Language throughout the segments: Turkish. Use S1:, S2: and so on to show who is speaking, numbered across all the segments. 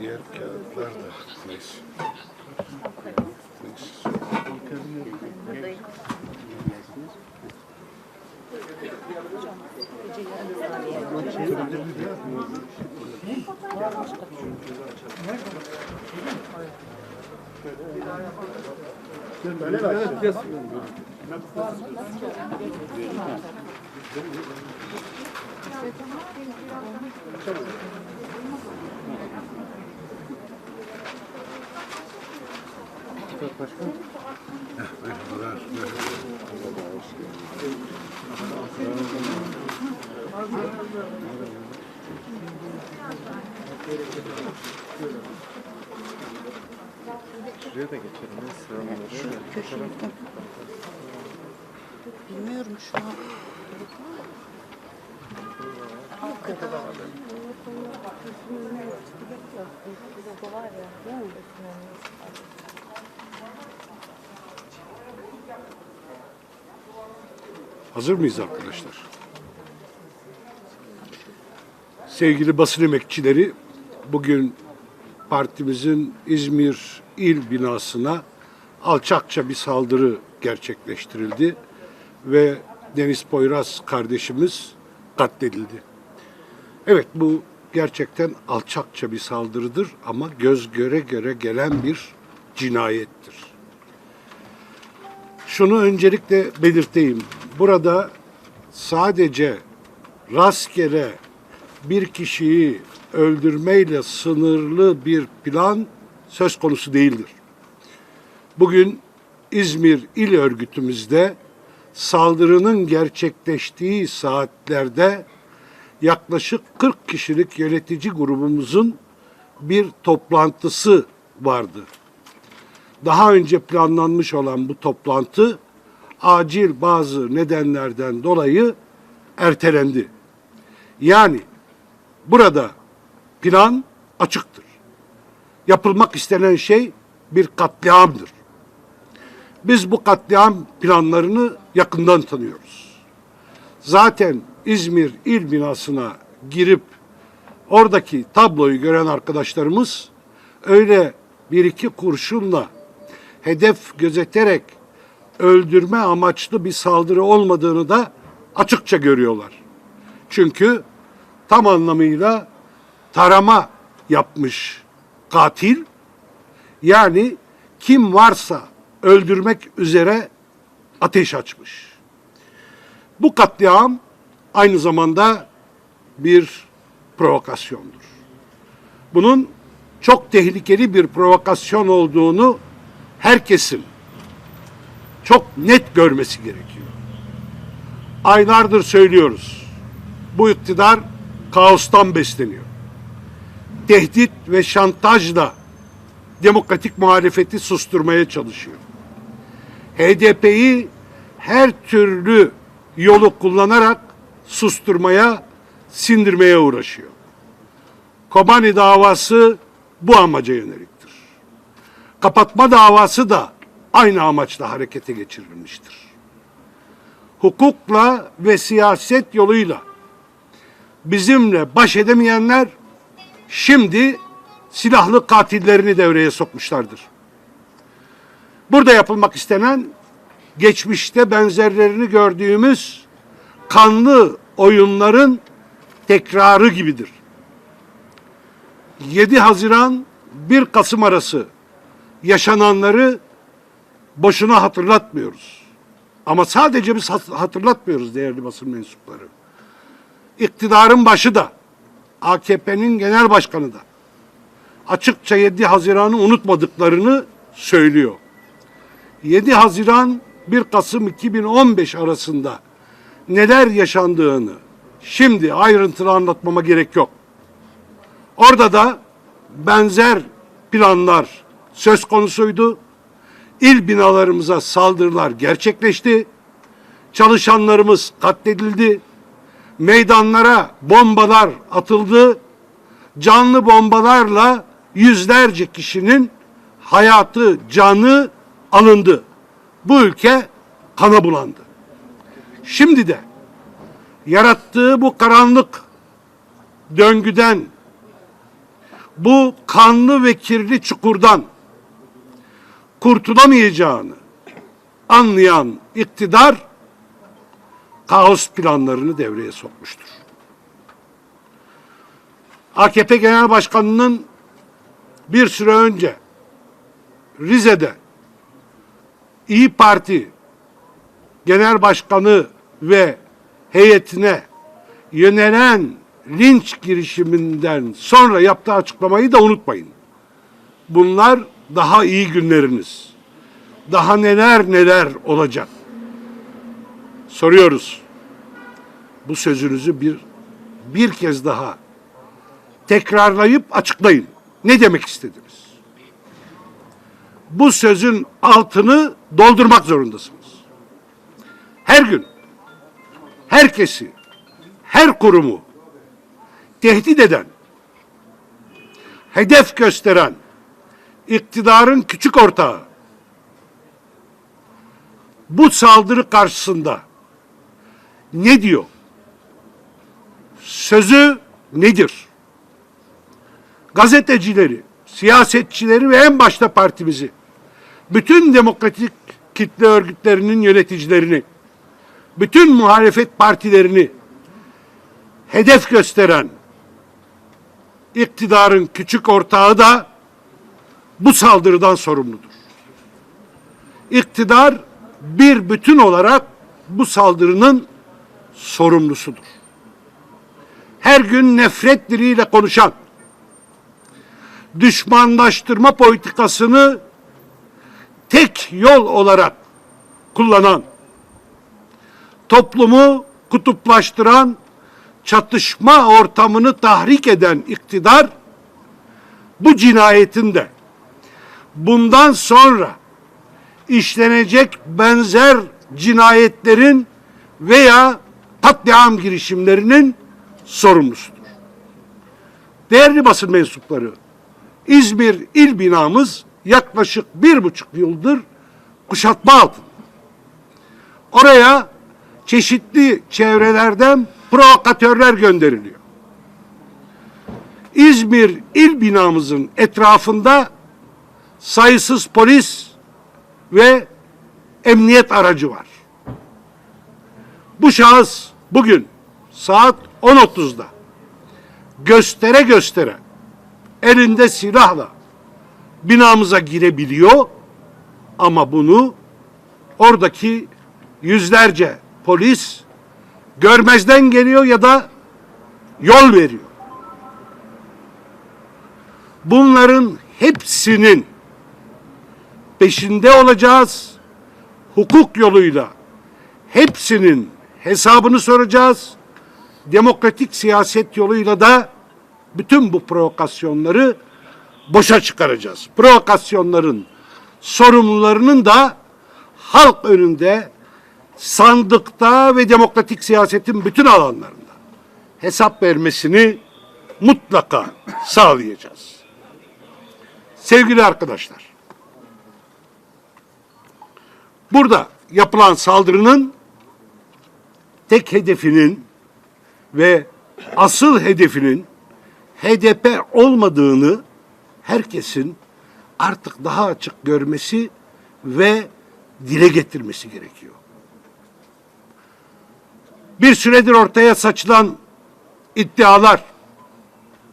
S1: Diğer kağıtlar da neyse. Neyse. Merhabalar. merhaba.
S2: Şuraya da geçelim. ya, Sıranın
S3: Köşelikte. Bilmiyorum şu an.
S1: Hazır mıyız arkadaşlar? Sevgili basın emekçileri, bugün partimizin İzmir il binasına alçakça bir saldırı gerçekleştirildi ve Deniz Poyraz kardeşimiz katledildi. Evet bu gerçekten alçakça bir saldırıdır ama göz göre göre gelen bir cinayettir. Şunu öncelikle belirteyim. Burada sadece rastgele bir kişiyi öldürmeyle sınırlı bir plan söz konusu değildir. Bugün İzmir İl Örgütümüzde saldırının gerçekleştiği saatlerde yaklaşık 40 kişilik yönetici grubumuzun bir toplantısı vardı daha önce planlanmış olan bu toplantı acil bazı nedenlerden dolayı ertelendi. Yani burada plan açıktır. Yapılmak istenen şey bir katliamdır. Biz bu katliam planlarını yakından tanıyoruz. Zaten İzmir il binasına girip oradaki tabloyu gören arkadaşlarımız öyle bir iki kurşunla hedef gözeterek öldürme amaçlı bir saldırı olmadığını da açıkça görüyorlar. Çünkü tam anlamıyla tarama yapmış katil yani kim varsa öldürmek üzere ateş açmış. Bu katliam aynı zamanda bir provokasyondur. Bunun çok tehlikeli bir provokasyon olduğunu herkesin çok net görmesi gerekiyor. Aylardır söylüyoruz. Bu iktidar kaostan besleniyor. Tehdit ve şantajla demokratik muhalefeti susturmaya çalışıyor. HDP'yi her türlü yolu kullanarak susturmaya, sindirmeye uğraşıyor. Kobani davası bu amaca yöneliktir. Kapatma davası da aynı amaçla harekete geçirilmiştir. Hukukla ve siyaset yoluyla bizimle baş edemeyenler şimdi silahlı katillerini devreye sokmuşlardır. Burada yapılmak istenen geçmişte benzerlerini gördüğümüz kanlı oyunların tekrarı gibidir. 7 Haziran 1 Kasım arası yaşananları boşuna hatırlatmıyoruz. Ama sadece biz hat- hatırlatmıyoruz değerli basın mensupları. İktidarın başı da, AKP'nin genel başkanı da açıkça 7 Haziran'ı unutmadıklarını söylüyor. 7 Haziran 1 Kasım 2015 arasında neler yaşandığını şimdi ayrıntılı anlatmama gerek yok. Orada da benzer planlar söz konusuydu. İl binalarımıza saldırılar gerçekleşti. Çalışanlarımız katledildi. Meydanlara bombalar atıldı. Canlı bombalarla yüzlerce kişinin hayatı, canı alındı. Bu ülke kana bulandı. Şimdi de yarattığı bu karanlık döngüden bu kanlı ve kirli çukurdan kurtulamayacağını anlayan iktidar kaos planlarını devreye sokmuştur. AKP Genel Başkanı'nın bir süre önce Rize'de İyi Parti Genel Başkanı ve heyetine yönelen linç girişiminden sonra yaptığı açıklamayı da unutmayın. Bunlar daha iyi günleriniz. Daha neler neler olacak. Soruyoruz. Bu sözünüzü bir bir kez daha tekrarlayıp açıklayın. Ne demek istediniz? Bu sözün altını doldurmak zorundasınız. Her gün herkesi, her kurumu tehdit eden, hedef gösteren iktidarın küçük ortağı bu saldırı karşısında ne diyor? Sözü nedir? Gazetecileri, siyasetçileri ve en başta partimizi, bütün demokratik kitle örgütlerinin yöneticilerini, bütün muhalefet partilerini hedef gösteren iktidarın küçük ortağı da bu saldırıdan sorumludur. İktidar bir bütün olarak bu saldırının sorumlusudur. Her gün nefret diliyle konuşan, düşmanlaştırma politikasını tek yol olarak kullanan, toplumu kutuplaştıran, çatışma ortamını tahrik eden iktidar bu cinayetin de bundan sonra işlenecek benzer cinayetlerin veya katliam girişimlerinin sorumlusudur. Değerli basın mensupları, İzmir il binamız yaklaşık bir buçuk yıldır kuşatma altında. Oraya çeşitli çevrelerden provokatörler gönderiliyor. İzmir il binamızın etrafında sayısız polis ve emniyet aracı var. Bu şahıs bugün saat 10.30'da göstere göstere elinde silahla binamıza girebiliyor ama bunu oradaki yüzlerce polis görmezden geliyor ya da yol veriyor. Bunların hepsinin peşinde olacağız. Hukuk yoluyla hepsinin hesabını soracağız. Demokratik siyaset yoluyla da bütün bu provokasyonları boşa çıkaracağız. Provokasyonların sorumlularının da halk önünde sandıkta ve demokratik siyasetin bütün alanlarında hesap vermesini mutlaka sağlayacağız. Sevgili arkadaşlar, burada yapılan saldırının tek hedefinin ve asıl hedefinin HDP olmadığını herkesin artık daha açık görmesi ve dile getirmesi gerekiyor. Bir süredir ortaya saçılan iddialar,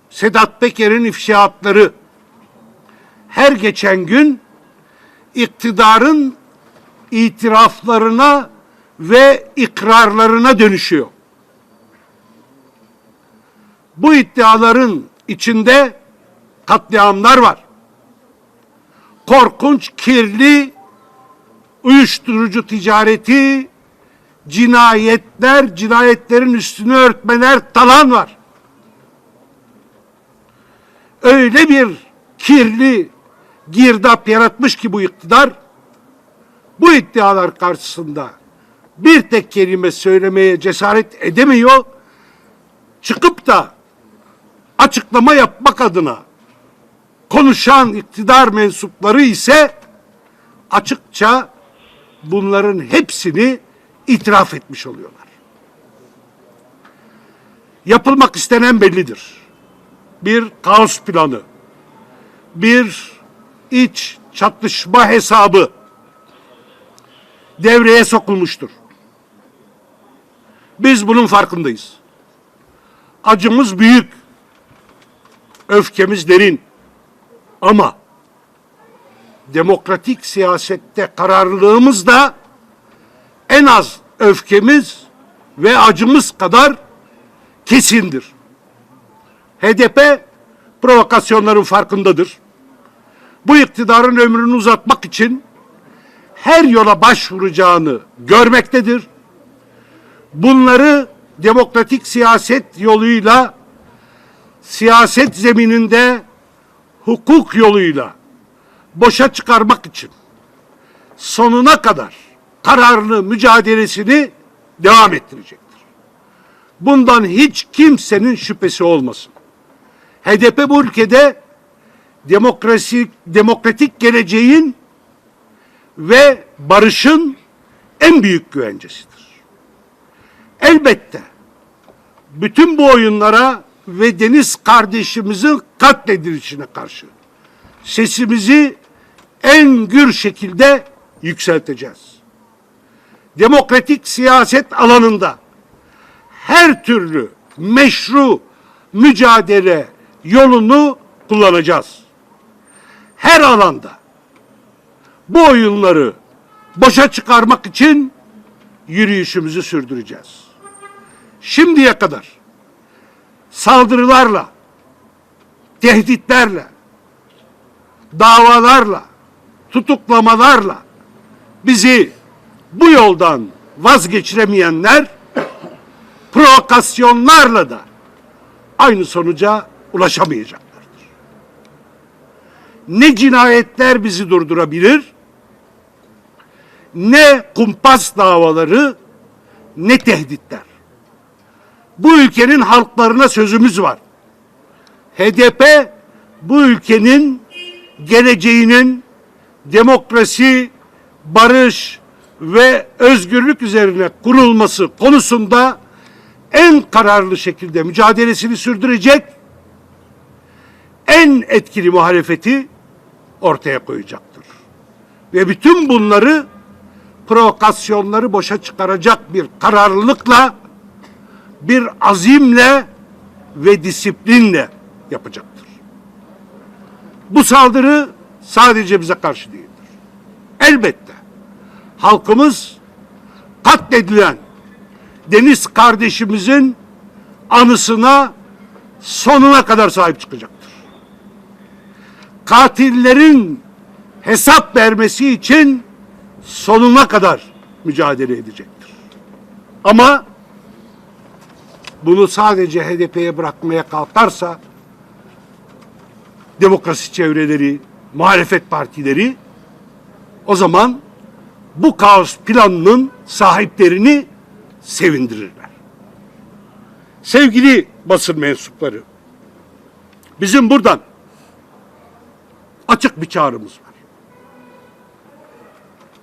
S1: Sedat Peker'in ifşaatları her geçen gün iktidarın itiraflarına ve ikrarlarına dönüşüyor. Bu iddiaların içinde katliamlar var. Korkunç, kirli uyuşturucu ticareti, cinayetler, cinayetlerin üstünü örtmeler, talan var. Öyle bir kirli girdap yaratmış ki bu iktidar, bu iddialar karşısında bir tek kelime söylemeye cesaret edemiyor. Çıkıp da açıklama yapmak adına konuşan iktidar mensupları ise açıkça bunların hepsini itiraf etmiş oluyorlar. Yapılmak istenen bellidir. Bir kaos planı, bir iç çatışma hesabı devreye sokulmuştur. Biz bunun farkındayız. Acımız büyük. Öfkemiz derin. Ama demokratik siyasette kararlılığımız da en az öfkemiz ve acımız kadar kesindir. HDP provokasyonların farkındadır. Bu iktidarın ömrünü uzatmak için her yola başvuracağını görmektedir. Bunları demokratik siyaset yoluyla siyaset zemininde hukuk yoluyla boşa çıkarmak için sonuna kadar kararlı mücadelesini devam ettirecektir. Bundan hiç kimsenin şüphesi olmasın. HDP bu ülkede demokrasi, demokratik geleceğin ve barışın en büyük güvencesidir. Elbette bütün bu oyunlara ve Deniz kardeşimizin katledilişine karşı sesimizi en gür şekilde yükselteceğiz. Demokratik siyaset alanında her türlü meşru mücadele yolunu kullanacağız. Her alanda bu oyunları boşa çıkarmak için yürüyüşümüzü sürdüreceğiz. Şimdiye kadar saldırılarla, tehditlerle, davalarla, tutuklamalarla bizi bu yoldan vazgeçiremeyenler provokasyonlarla da aynı sonuca ulaşamayacaklardır. Ne cinayetler bizi durdurabilir, ne kumpas davaları, ne tehditler. Bu ülkenin halklarına sözümüz var. HDP bu ülkenin geleceğinin demokrasi, barış ve özgürlük üzerine kurulması konusunda en kararlı şekilde mücadelesini sürdürecek, en etkili muhalefeti ortaya koyacaktır. Ve bütün bunları provokasyonları boşa çıkaracak bir kararlılıkla, bir azimle ve disiplinle yapacaktır. Bu saldırı sadece bize karşı değildir. Elbette halkımız katledilen Deniz kardeşimizin anısına sonuna kadar sahip çıkacaktır. Katillerin hesap vermesi için sonuna kadar mücadele edecektir. Ama bunu sadece HDP'ye bırakmaya kalkarsa demokrasi çevreleri, muhalefet partileri o zaman bu kaos planının sahiplerini sevindirirler. Sevgili basın mensupları, bizim buradan açık bir çağrımız var.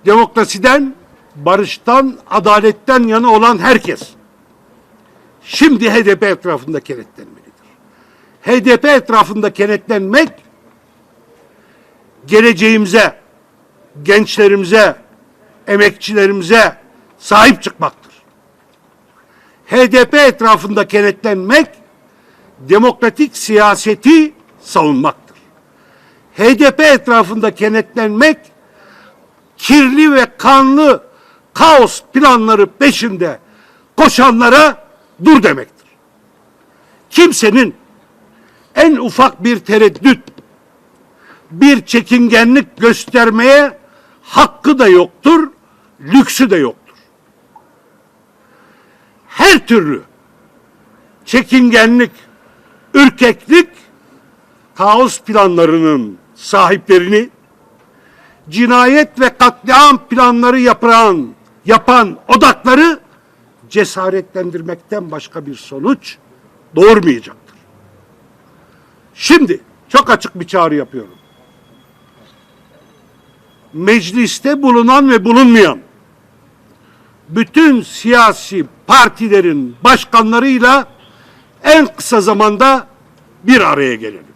S1: Demokrasiden, barıştan, adaletten yana olan herkes şimdi HDP etrafında kenetlenmelidir. HDP etrafında kenetlenmek geleceğimize, gençlerimize, emekçilerimize sahip çıkmaktır. HDP etrafında kenetlenmek demokratik siyaseti savunmaktır. HDP etrafında kenetlenmek kirli ve kanlı kaos planları peşinde koşanlara dur demektir. Kimsenin en ufak bir tereddüt, bir çekingenlik göstermeye hakkı da yoktur, lüksü de yoktur. Her türlü çekingenlik, ürkeklik kaos planlarının sahiplerini cinayet ve katliam planları yapan, yapan odakları cesaretlendirmekten başka bir sonuç doğurmayacaktır. Şimdi çok açık bir çağrı yapıyorum. Mecliste bulunan ve bulunmayan bütün siyasi partilerin başkanlarıyla en kısa zamanda bir araya gelelim.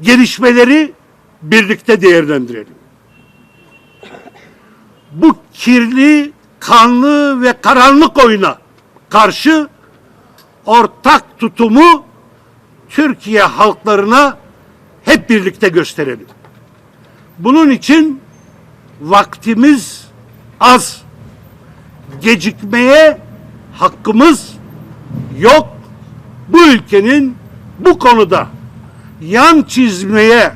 S1: Gelişmeleri birlikte değerlendirelim. Bu kirli, kanlı ve karanlık oyuna karşı ortak tutumu Türkiye halklarına hep birlikte gösterelim. Bunun için vaktimiz az. Gecikmeye hakkımız yok. Bu ülkenin bu konuda yan çizmeye,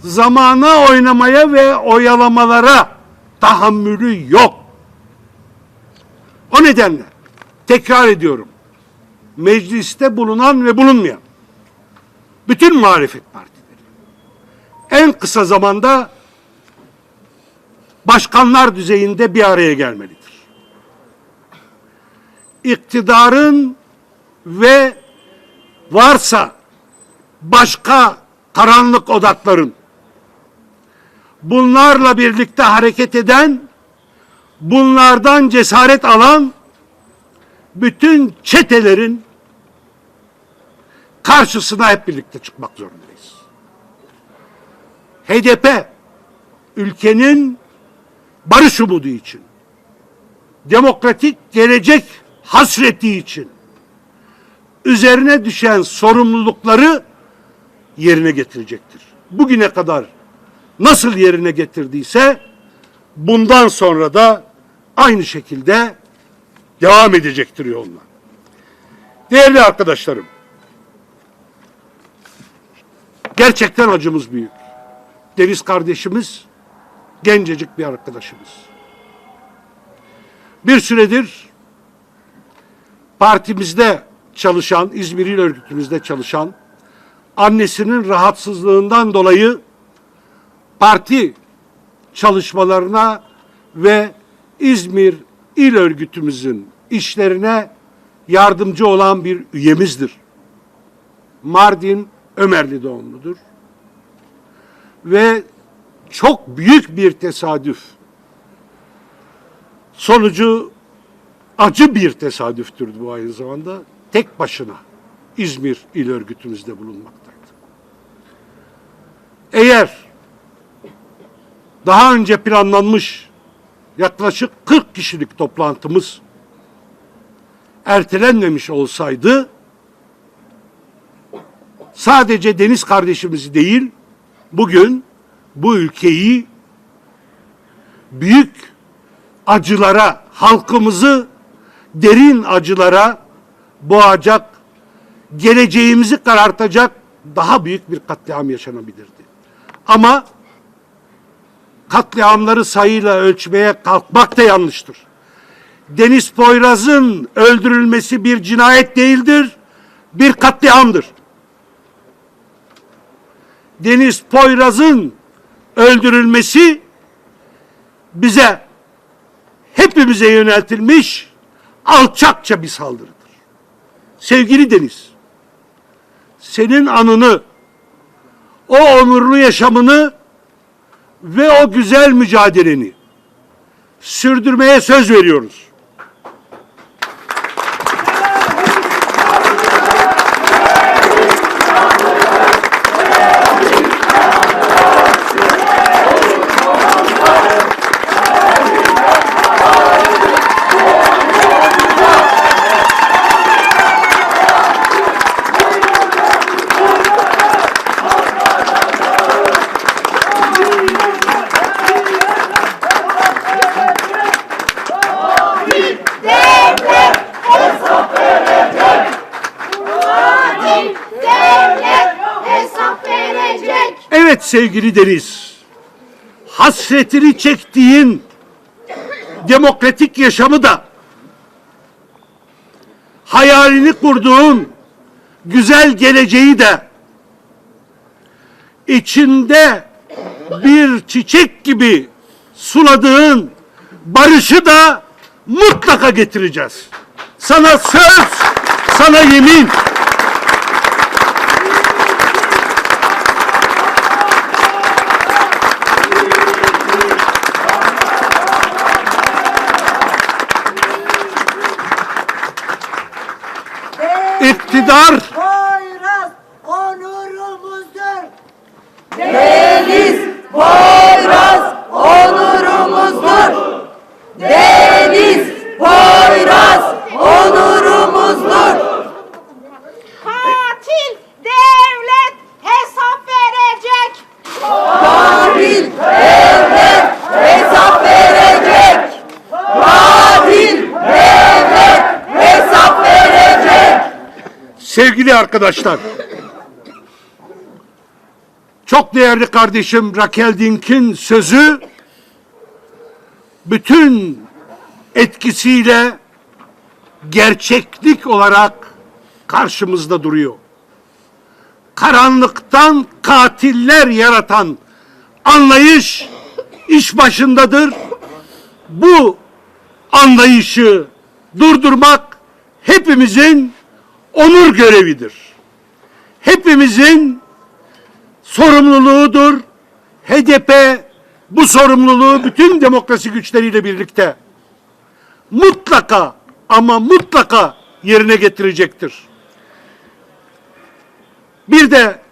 S1: zamana oynamaya ve oyalamalara tahammülü yok. O nedenle tekrar ediyorum. Mecliste bulunan ve bulunmayan bütün muhalefet partileri en kısa zamanda başkanlar düzeyinde bir araya gelmelidir. İktidarın ve varsa başka karanlık odakların bunlarla birlikte hareket eden bunlardan cesaret alan bütün çetelerin karşısına hep birlikte çıkmak zorundayız. HDP ülkenin barış umudu için, demokratik gelecek hasreti için üzerine düşen sorumlulukları yerine getirecektir. Bugüne kadar nasıl yerine getirdiyse bundan sonra da aynı şekilde devam edecektir yoluna. Değerli arkadaşlarım, gerçekten acımız büyük. Deniz kardeşimiz gencecik bir arkadaşımız. Bir süredir partimizde çalışan, İzmir İl Örgütümüzde çalışan, annesinin rahatsızlığından dolayı parti çalışmalarına ve İzmir İl Örgütümüzün işlerine yardımcı olan bir üyemizdir. Mardin Ömerli doğumludur. Ve çok büyük bir tesadüf. Sonucu acı bir tesadüftür bu aynı zamanda. Tek başına İzmir İl Örgütümüzde bulunmaktaydı. Eğer daha önce planlanmış yaklaşık 40 kişilik toplantımız ertelenmemiş olsaydı sadece Deniz kardeşimizi değil bugün bu ülkeyi büyük acılara, halkımızı derin acılara boğacak, geleceğimizi karartacak daha büyük bir katliam yaşanabilirdi. Ama katliamları sayıyla ölçmeye kalkmak da yanlıştır. Deniz Poyraz'ın öldürülmesi bir cinayet değildir, bir katliamdır. Deniz Poyraz'ın öldürülmesi bize hepimize yöneltilmiş alçakça bir saldırıdır. Sevgili Deniz, senin anını, o onurlu yaşamını ve o güzel mücadeleni sürdürmeye söz veriyoruz. Sevgili Deniz, hasretini çektiğin demokratik yaşamı da hayalini kurduğun güzel geleceği de içinde bir çiçek gibi suladığın barışı da mutlaka getireceğiz. Sana söz, sana yemin. İktidar Sevgili arkadaşlar, çok değerli kardeşim Raquel Dink'in sözü bütün etkisiyle gerçeklik olarak karşımızda duruyor. Karanlıktan katiller yaratan anlayış iş başındadır. Bu anlayışı durdurmak hepimizin onur görevidir. Hepimizin sorumluluğudur. HDP bu sorumluluğu bütün demokrasi güçleriyle birlikte mutlaka ama mutlaka yerine getirecektir. Bir de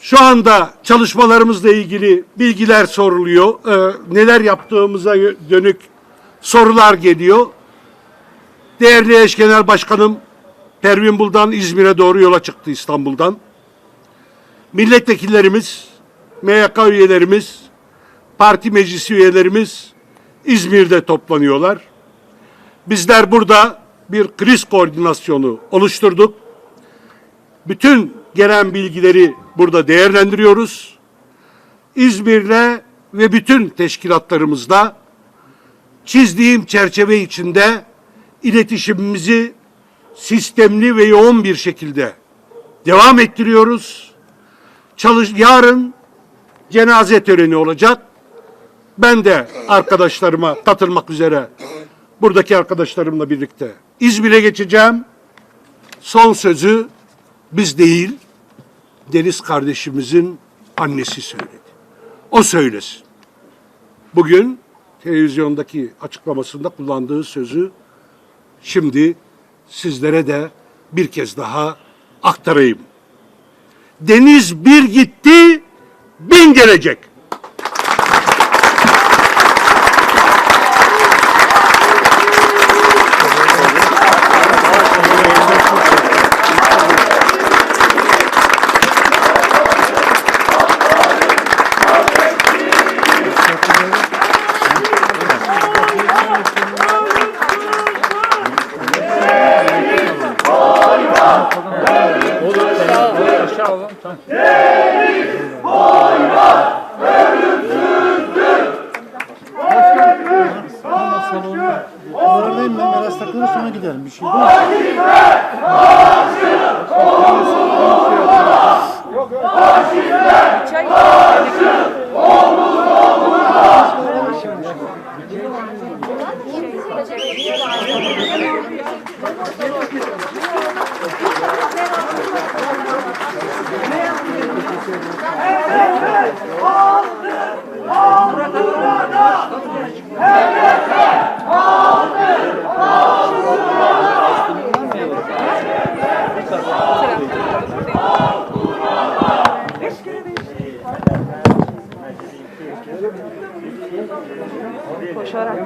S1: şu anda çalışmalarımızla ilgili bilgiler soruluyor. Ee, neler yaptığımıza dönük sorular geliyor. Değerli eş genel başkanım Pervin Buldan İzmir'e doğru yola çıktı İstanbul'dan. Milletvekillerimiz, MYK üyelerimiz, parti meclisi üyelerimiz İzmir'de toplanıyorlar. Bizler burada bir kriz koordinasyonu oluşturduk. Bütün gelen bilgileri burada değerlendiriyoruz. İzmir'le ve bütün teşkilatlarımızla çizdiğim çerçeve içinde iletişimimizi sistemli ve yoğun bir şekilde devam ettiriyoruz. Çalış yarın cenaze töreni olacak. Ben de arkadaşlarıma katılmak üzere buradaki arkadaşlarımla birlikte İzmir'e geçeceğim. Son sözü biz değil, Deniz kardeşimizin annesi söyledi. O söylesin. Bugün televizyondaki açıklamasında kullandığı sözü şimdi sizlere de bir kez daha aktarayım. Deniz bir gitti, bin gelecek.
S4: Sonra giderim. Bir şey değil.
S5: Koşarak